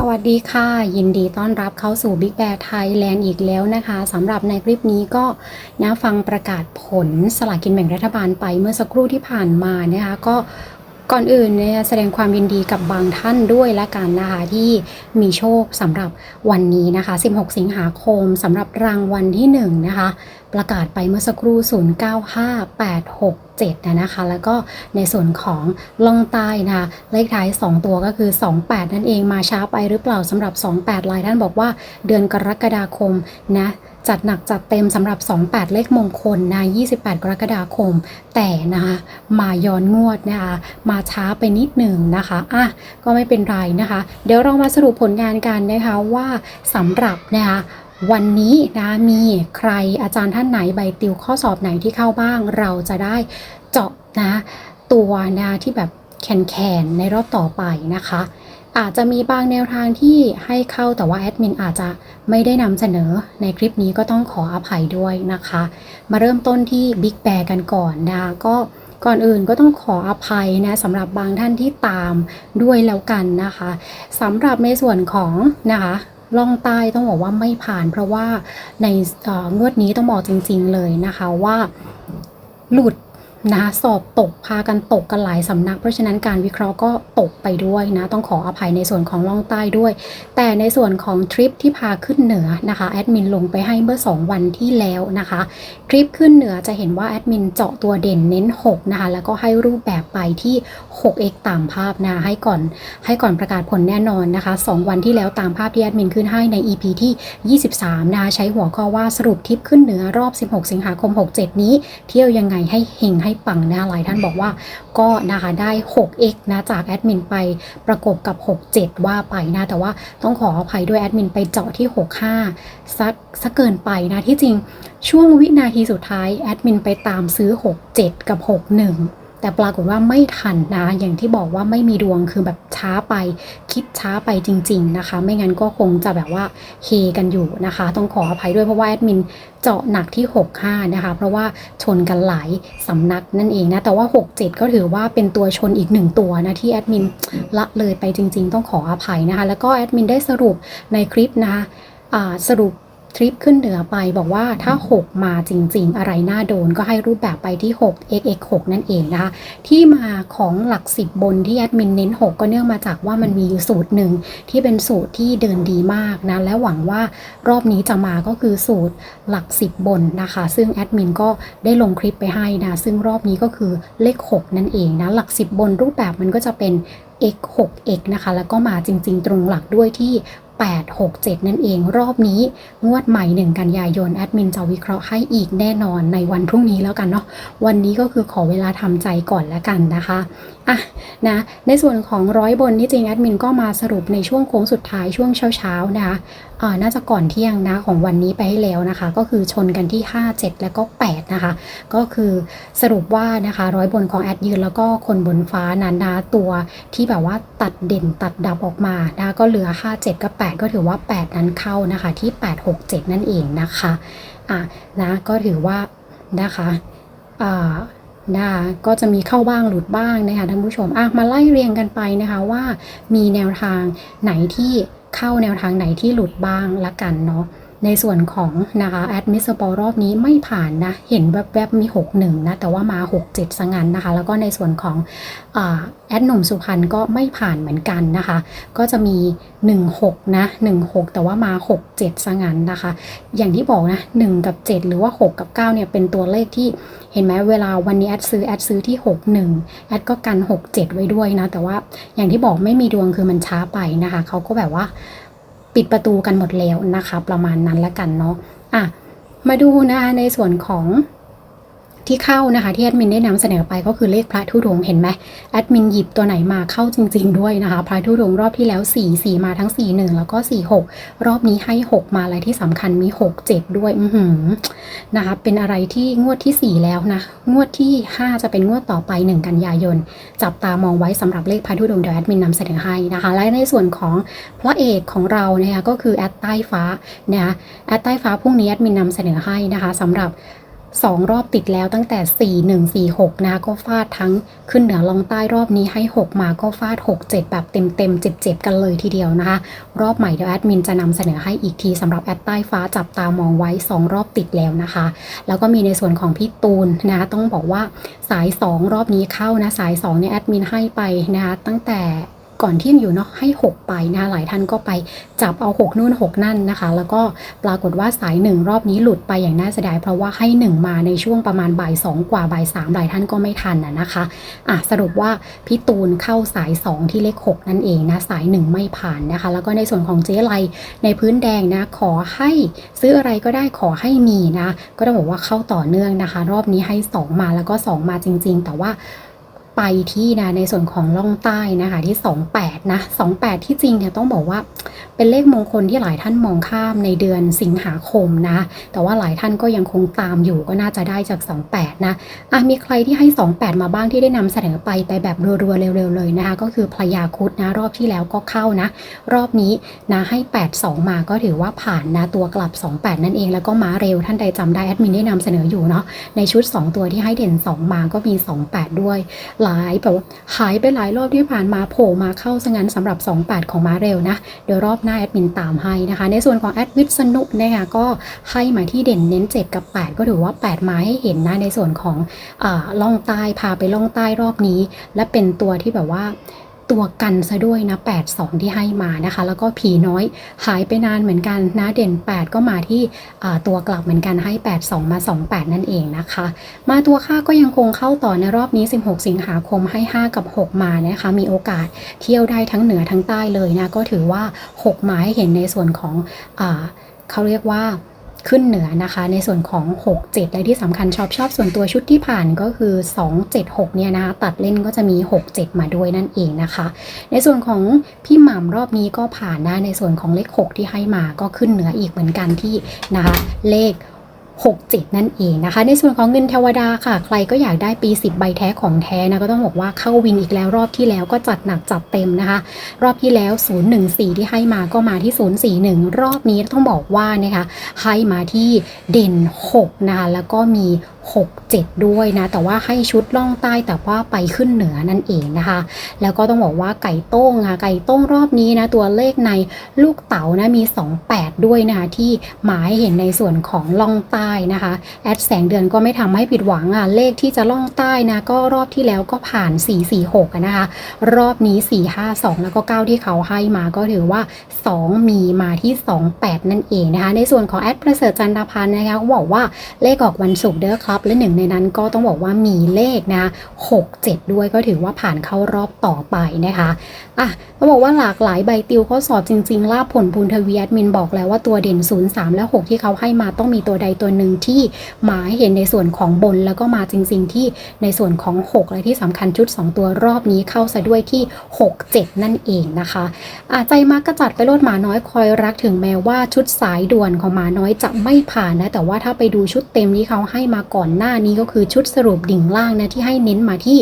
สวัสดีค่ะ ยินดีต้อนรับเข้าสู่ Big Bear Thailand อีกแล้วนะคะสำหรับในคลิปนี้ก็นะฟังประกาศผลสลากินแบ่งรัฐบาลไปเมื่อสักครู่ที่ผ่านมานะคะก็ก่อนอื่นเนี่ยแสดงความยินดีกับบางท่านด้วยละกันนะคะที่มีโชคสำหรับวันนี้นะคะ 16 สิงหาคมสำหรับรางวัลที่1นะคะ ประกาศไปเมื่อสักครู่ 095867นะนะคะ แล้วก็ในส่วนของล่องใต้นะคะเลขท้าย 2 ตัวก็คือ 28 นั่นเองมาช้าไปหรือเปล่าสำหรับ 28ลายท่านบอกว่าเดือนกรกฎาคมนะจัดหนักจัดเต็มสำหรับ 28 เลขมงคลนะ28 กรกฎาคม แต่นะคะมาย้อนงวดนะคะมาช้าไปนิดหนึ่งนะคะอะก็ไม่เป็นไรนะคะ เดี๋ยวเรามาสรุปผลงานกันนะคะว่าสำหรับนะคะ วันนี้นะมีใครอาจารย์ท่านไหนใบติวข้อสอบไหนที่เข้าบ้าง เราจะได้เจาะนะตัวนะที่แบบแคนในรอบต่อไปนะคะ อาจจะมีบางแนวทางที่ให้เข้าแต่ว่าแอดมินอาจจะไม่ได้นำเสนอในคลิปนี้ก็ต้องขออภัยด้วยนะคะ มาเริ่มต้นที่บิ๊กแบร์กันก่อนนะคะก็ก่อนอื่นก็ต้องขออภัยนะสำหรับบางท่านที่ตามด้วยแล้วกันนะคะสำหรับในส่วนของนะคะ ล่องใต้ต้องบอกว่าไม่ผ่าน เพราะว่าในเอ่องวดนี้ต้องบอกจริง ๆเลยนะคะว่า หลุด นะคะสอบตกพากันตกกันหลายสำนัก เพราะฉะนั้นการวิเคราะห์ก็ตกไปด้วยนะต้องขออภัยในส่วนของล่องใต้ด้วย แต่ในส่วนของทริปที่พาขึ้นเหนือนะคะแอดมินลงไปให้เมื่อ 2 วันที่แล้วนะคะคลิปขึ้นเหนือจะเห็นว่าแอดมินเจาะตัวเด่นเน้น 6 นะคะ แล้วก็ให้รูปแบบไปที่ 6x ตามภาพนะให้ก่อนให้ก่อนประกาศผลแน่นอนนะคะ 2 วันที่แล้วตามภาพที่แอดมินขึ้นให้ใน EP ที่ 23 นะคะใช้หัวข้อว่าสรุปทริปขึ้นเหนือรอบ 16 สิงหาคม 67 นี้ เที่ยวยังไงให้เฮงให้ปังนะคะหลายท่านบอกว่าก็นะคะได้ 6x นะจากแอดมินไปประกบกับ 67 ว่าไปนะ แต่ว่าต้องขออภัยด้วยแอดมินไปเจาะที่ 65สักซักเกินไปนะที่จริงช่วงวินาทีสุดท้ายแอดมินไปตามซื้อ 67 กับ 61 แต่ปรากฏว่าไม่ทันนะอย่างที่บอกว่าไม่มีดวงคือแบบช้าไป คิดช้าไปจริง ๆนะคะ ไม่งั้นก็คงจะแบบว่าเฮกันอยู่นะคะ ต้องขออภัยด้วยเพราะว่าแอดมินเจาะหนักที่ 65 นะคะ เพราะว่าชนกันหลายสำนักนั่นเองนะแต่ว่า 67 ก็ถือว่าเป็นตัวชนอีกหนึ่งตัวนะที่แอดมินละเลยไปจริง ๆ ต้องขออภัยนะคะ แล้วก็แอดมินได้สรุปในคลิปนะคะสรุป ทริปขึ้นเหนือไปบอกว่าถ้า 6 มาจริง ๆ อะไรน่าโดนก็ให้รูปแบบไปที่ 6 xx 6นั่นเองนะคะ ที่มาของหลัก 10 บนที่แอดมินเน้น 6 ก็เนื่องมาจากว่ามันมีอยู่สูตรหนึ่งที่เป็นสูตรที่เดินดีมากนะ และหวังว่ารอบนี้จะมาก็คือสูตรหลัก 10 บนนะคะ ซึ่งแอดมินก็ได้ลงคลิปไปให้นะ ซึ่งรอบนี้ก็คือเลข 6 นั่นเองนะ หลัก 10 บนรูปแบบมันก็จะเป็น x 6 x นะคะ แล้วก็มาจริง ๆ ตรงหลักด้วยที่ 8 6 7 นั่นเองรอบนี้งวดใหม่ 1 กันยายน แอดมินจะวิเคราะห์ให้อีกแน่นอนในวันพรุ่งนี้แล้วกันเนาะวันนี้ก็คือขอเวลาทำใจก่อนแล้วกันนะคะอะนะในส่วนของร้อยบนนี่จริงแอดมินก็มาสรุปในช่วงโค้งสุดท้ายช่วงเช้าๆนะคะน่าจะก่อนเที่ยงนะของวันนี้ไปให้แล้วนะคะ ก็คือชนกันที่ 5 7 แล้วก็ 8 นะคะ ก็คือสรุปว่านะคะร้อยบนของแอดยืนแล้วก็คนบนฟ้านั้นนะตัวที่แบบว่าตัดเด่นตัดดับออกมานะก็เหลือ 5 7 กับ 8 ก็ถือว่า 8 นั้นเข้านะคะที่ 8 6 7 นั่นเองนะคะอะนะก็ถือว่านะคะอ่านะะก็จะมีเข้าบ้างหลุดบ้างนะคะท่านผู้ชมอะมาไล่เรียงกันไปนะคะว่ามีแนวทางไหนที่ เข้าแนวทางไหนที่หลุดบ้างละกันเนาะ ในส่วนของนะคะแอดมิสปอรอบนี้ไม่ผ่านนะ เห็นแวบๆมี 61 นะ แต่ว่ามา 67สังันนะคะ แล้วก็ในส่วนของอแอดหนุ่มสุพรรณก็ไม่ผ่านเหมือนกันนะคะ ก็จะมี 16 นะ 16 แต่ว่ามา 67สังันนะคะ อย่างที่บอกนะ 1 กับ 7 หรือว่า 6 กับ 9 เนี่ย เป็นตัวเลขที่เห็นไหมเวลาวันนี้แอดซื้อแอดซื้อที่ 61 แอดก็กัน 67 ไว้ด้วยนะ แต่ว่าอย่างที่บอกไม่มีดวงคือมันช้าไปนะคะเขาก็แบบว่า ปิดประตูกันหมดแล้วนะคะ ประมาณนั้นละกันเนาะอะมาดูนะคะในส่วนของ ที่เข้านะคะที่แอดมินได้นำเสนอไปก็คือเลขพระธุดงเห็นไหมแอดมินหยิบตัวไหนมาเข้าจริง ๆ ด้วยนะคะ พระธุดงรอบที่แล้ว 4 4 มาทั้ง 4 1 แล้วก็ 4 6 รอบนี้ให้ 6 มาอะไรที่สำคัญมี 6 7 ด้วย อือหือนะคะเป็นอะไรที่งวดที่ 4 แล้วนะ งวดที่ 5 จะเป็นงวดต่อไป 1 กันยายน จับตามองไว้สำหรับเลขพระธุดงเดี๋ยวแอดมินนำเสนอให้นะคะ และในส่วนของพระเอกของเรานะคะก็คือแอดใต้ฟ้านะคะแอดใต้ฟ้าพรุ่งนี้แอดมินนำเสนอให้นะคะสำหรับ 2 รอบติดแล้วตั้งแต่ 4 1 4 6 นะก็ฟาดทั้งขึ้นเหนือลงใต้รอบนี้ให้ 6 มาก็ฟาด 6 7 แบบเต็มๆเจ็บๆกันเลยทีเดียวนะคะ รอบใหม่เดี๋ยวแอดมินจะนำเสนอให้อีกทีสำหรับแอดใต้ฟ้าจับตามองไว้ 2 รอบติดแล้วนะคะ แล้วก็มีในส่วนของพี่ตูนนะคะต้องบอกว่าสาย 2 รอบนี้เข้านะสาย2เนี่ยแอดมินให้ไปนะคะตั้งแต่ ก่อนเที่ยงอยู่เนาะให้ 6 ไปนะคะหลายท่านก็ไปจับเอา 6 นู่น 6 นั่นนะคะ แล้วก็ปรากฏว่าสาย 1 รอบนี้หลุดไปอย่างน่าเสียดายเพราะว่าให้ 1 มาในช่วงประมาณบ่าย 2 กว่าบ่าย3หลายท่านก็ไม่ทันนะนะคะอะสรุปว่าพี่ตูนเข้าสาย 2 ที่เลข 6 นั่นเองนะสาย 1 ไม่ผ่านนะคะ แล้วก็ในส่วนของเจ๊ไลในพื้นแดงนะขอให้ซื้ออะไรก็ได้ขอให้มีนะก็ต้องบอกว่าเข้าต่อเนื่องนะคะ รอบนี้ให้ 2 มาแล้วก็ 2 มาจริง ๆ แต่ว่า ไปที่นะในส่วนของล่องใต้นะคะที่ 28 นะ28 ที่จริงเนี่ยต้องบอกว่าเป็นเลขมงคลที่หลายท่านมองข้ามในเดือนสิงหาคมนะ แต่ว่าหลายท่านก็ยังคงตามอยู่ก็น่าจะได้จาก 28 นะอะมีใครที่ให้ 28 มาบ้างที่ได้นำเสนอไปไปแบบรัวๆเร็วๆเลยนะคะ ก็คือพยาคุดนะ รอบที่แล้วก็เข้านะ รอบนี้นะให้ 82 มาก็ถือว่าผ่านนะตัวกลับ 28 นั่นเองแล้วก็มาเร็วท่านใดจำได้แอดมินได้นำเสนออยู่เนาะในชุด 2 ตัวที่ให้เด่น 2 มาก็มี 28 ด้วยหลายแบบว่าหายไปหลายรอบที่ผ่านมาโผล่มาเข้าซะงั้นสำหรับ 28 ของมาเร็วนะ เดี๋ยวรอบหน้าแอดมินตามให้นะคะ ในส่วนของแอดวิสนุกนะคะก็ให้มาที่เด่นเน้น 7 กับ 8 ก็ถือว่า 8 มาให้เห็นนะในส่วนของอล่องใต้พาไปล่องใต้รอบนี้ และเป็นตัวที่แบบว่า ตัวกันซะด้วยนะ 82 ที่ให้มานะคะ แล้วก็ผีน้อยหายไปนานเหมือนกันนะ เด่น 8 ก็มาที่ตัวกลับเหมือนกันให้ 82 มา 28 นั่นเองนะคะ มาตัวค่าก็ยังคงเข้าต่อในรอบนี้ 16 สิงหาคมให้ 5 กับ 6 มานะคะ มีโอกาสเที่ยวได้ทั้งเหนือทั้งใต้เลยนะ ก็ถือว่า 6 มาให้เห็นในส่วนของอเขาเรียกว่า ขึ้นเหนือนะคะ ในส่วนของ 6 7และที่สำคัญชอบชอบส่วนตัวชุดที่ผ่านก็คือ 2 7 6 เนี่ยนะคะ ตัดเล่นก็จะมี 6 7 มาด้วยนั่นเองนะคะ ในส่วนของพี่หม่ำรอบนี้ก็ผ่านนะในส่วนของเลข 6 ที่ให้มาก็ขึ้นเหนืออีกเหมือนกันที่นะคะเลข 67 นั่นเองนะคะ ในส่วนของเงินเทวดาค่ะ ใครก็อยากได้ปี 10 ใบแท้ของแท้นะ ก็ต้องบอกว่าเข้าวินอีกแล้วรอบที่แล้วก็จัดหนักจัดเต็มนะคะ รอบที่แล้ว 014 ที่ให้มาก็มาที่ 041 รอบนี้ต้องบอกว่านะคะให้มาที่เด่น 6 นะคะ แล้วก็มี 6 7 ด้วยนะ แต่ว่าให้ชุดล่องใต้แต่ว่าไปขึ้นเหนือนั่นเองนะคะ แล้วก็ต้องบอกว่าไก่โต้งอะไก่โต้งรอบนี้นะ ตัวเลขในลูกเต๋านะมี 28 ด้วยนะคะ ที่หมายเห็นในส่วนของล่องใต้นะคะ แอดแสงเดือนก็ไม่ทำให้ผิดหวังอะ เลขที่จะล่องใต้นะ ก็รอบที่แล้วก็ผ่าน 446 นะคะ รอบนี้ 452 แล้วก็ 9 ที่เขาให้มาก็ถือว่า 2 มีมาที่ 28 นั่นเองนะคะ ในส่วนของแอดประเสริฐจันทพันธ์นะคะก็บอกว่าเลขออกวันศุกร์เด้อครับและหนึ่งในนั้นก็ต้องบอกว่ามีเลขนะ6 7ด้วยก็ถือว่าผ่านเข้ารอบต่อไปนะคะอะเขาบอกว่าหลากหลายใบติวข้อสอบจริง ๆ ลาบผลพูนทวีแอดมินบอกแล้วว่าตัวเด่น 0 3 และ 6 ที่เขาให้มาต้องมีตัวใดตัวหนึ่งที่มายเห็นในส่วนของบนแล้วก็มาจริง ๆ ที่ในส่วนของ 6 และที่สำคัญชุด 2 ตัวรอบนี้เข้าซะด้วยที่ 6 7 นั่นเองนะคะอาใจมากก็จัดไปโลดหมาน้อยคอยรักถึงแม้ว่าชุดสายด่วนของหมาน้อยจะไม่ผ่านนะแต่ว่าถ้าไปดูชุดเต็มที่เขาให้มาก่อนหน้านี้ก็คือชุดสรุปดิ่งล่างนะที่ให้เน้นมาที่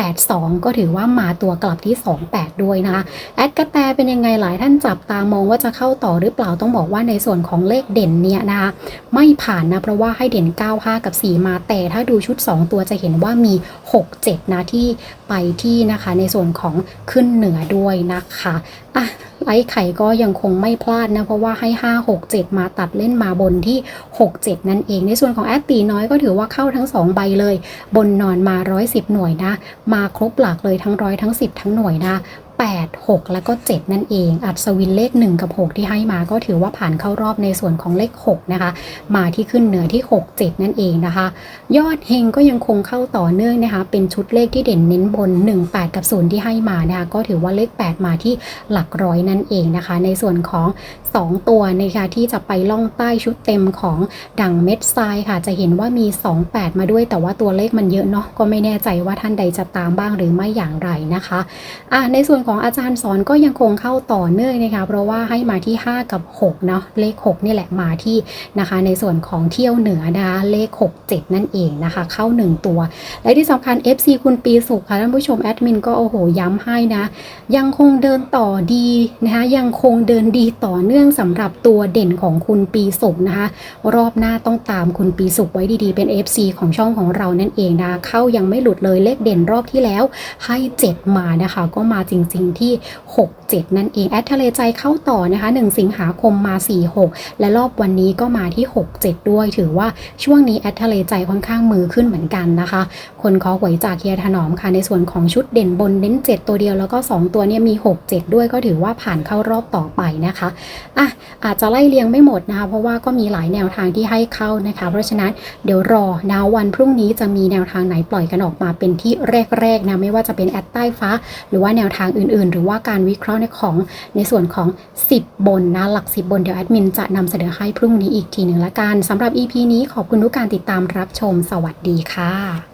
82 ก็ถือว่ามาตัวกลับที่ 28 ด้วยนะคะ แอดกระแตเป็นยังไงหลายท่านจับตามองว่าจะเข้าต่อหรือเปล่าต้องบอกว่าในส่วนของเลขเด่นเนี่ยนะคะไม่ผ่านนะ เพราะว่าให้เด่น 9 5 กับ 4 มาแต่ถ้าดูชุด 2 ตัวจะเห็นว่ามี 6 7 นะที่ไปที่นะคะในส่วนของขึ้นเหนือด้วยนะคะอะไอ้ไข่ก็ยังคงไม่พลาดนะ เพราะว่าให้ 5 6 7 มาตัดเล่นมาบนที่ 6 7 นั่นเอง ในส่วนของแอดตีน้อยก็ถือว่าเข้าทั้ง 2 ใบเลย บนนอนมา 110 หน่วยนะมาครบหลักเลยทั้งร้อยทั้ง 10 ทั้งหน่วยนะ 8 6 แล้วก็ 7 นั่นเอง อัศวินเลข 1 กับ 6 ที่ให้มาก็ถือว่าผ่านเข้ารอบในส่วนของเลข 6 นะคะ มาที่ขึ้นเหนือที่ 6 7 นั่นเองนะคะ ยอดเฮงก็ยังคงเข้าต่อเนื่องนะคะ เป็นชุดเลขที่เด่นเน้นบน 1 8 กับ 0 ที่ให้มานะคะก็ถือว่าเลข 8 มาที่หลักร้อยนั่นเองนะคะ ในส่วนของ 2 ตัวนะคะที่จะไปล่องใต้ชุดเต็มของดังเม็ดทรายค่ะ จะเห็นว่ามี 28 มาด้วยแต่ว่าตัวเลขมันเยอะเนาะก็ไม่แน่ใจว่าท่านใดจะตามบ้างหรือไม่อย่างไรนะคะอะในส่วนของของอาจารย์สอนก็ยังคงเข้าต่อเนื่องนะคะเพราะว่าให้มาที่ 5 กับ 6 เนาะเลข 6 นี่แหละมาที่นะคะในส่วนของเที่ยวเหนือนะคะเลข 6 7 นั่นเองนะคะ เข้า 1 ตัว และที่สำคัญ FC คุณปีสุขค่ะท่านผู้ชมแอดมินก็โอ้โหย้ำให้นะ ยังคงเดินต่อดีนะคะยังคงเดินดีต่อเนื่องสำหรับตัวเด่นของคุณปีสุขนะคะ รอบหน้าต้องตามคุณปีสุขไว้ดีๆเป็น FC ของช่องของเรานั่นเองนะเข้ายังไม่หลุดเลยเลขเด่นรอบที่แล้วให้ 7 มานะคะ ก็มาจริงๆที่ 6 7 นั่นเองแอดทะเลใจเข้าต่อนะคะ 1 สิงหาคมมา 4 6 และรอบวันนี้ก็มาที่ 6 7 ด้วย ถือว่าช่วงนี้แอดทะเลใจค่อนข้างมือขึ้นเหมือนกันนะคะ คนขอหวยจากเฮียถนอมค่ะในส่วนของชุดเด่นบนเน้น 7 ตัวเดียวแล้วก็ 2 ตัวเนี่ยมี 6 7 ด้วยก็ถือว่าผ่านเข้ารอบต่อไปนะคะอะอาจจะไล่เลียงไม่หมดนะคะเพราะว่าก็มีหลายแนวทางที่ให้เข้านะคะ เพราะฉะนั้นเดี๋ยวรอนะวันพรุ่งนี้จะมีแนวทางไหนปล่อยกันออกมาเป็นที่แรกๆนะไม่ว่าจะเป็นแอดใต้ฟ้า หรือว่าแนวทางอื่นอื่น ๆ หรือว่าการวิเคราะห์ในของในส่วนของ 10 บนนะหลัก 10 บนเดี๋ยวแอดมินจะนำเสนอให้พรุ่งนี้อีกทีหนึ่งละกันสำหรับ EP นี้ขอบคุณทุกการติดตามรับชม สวัสดีค่ะ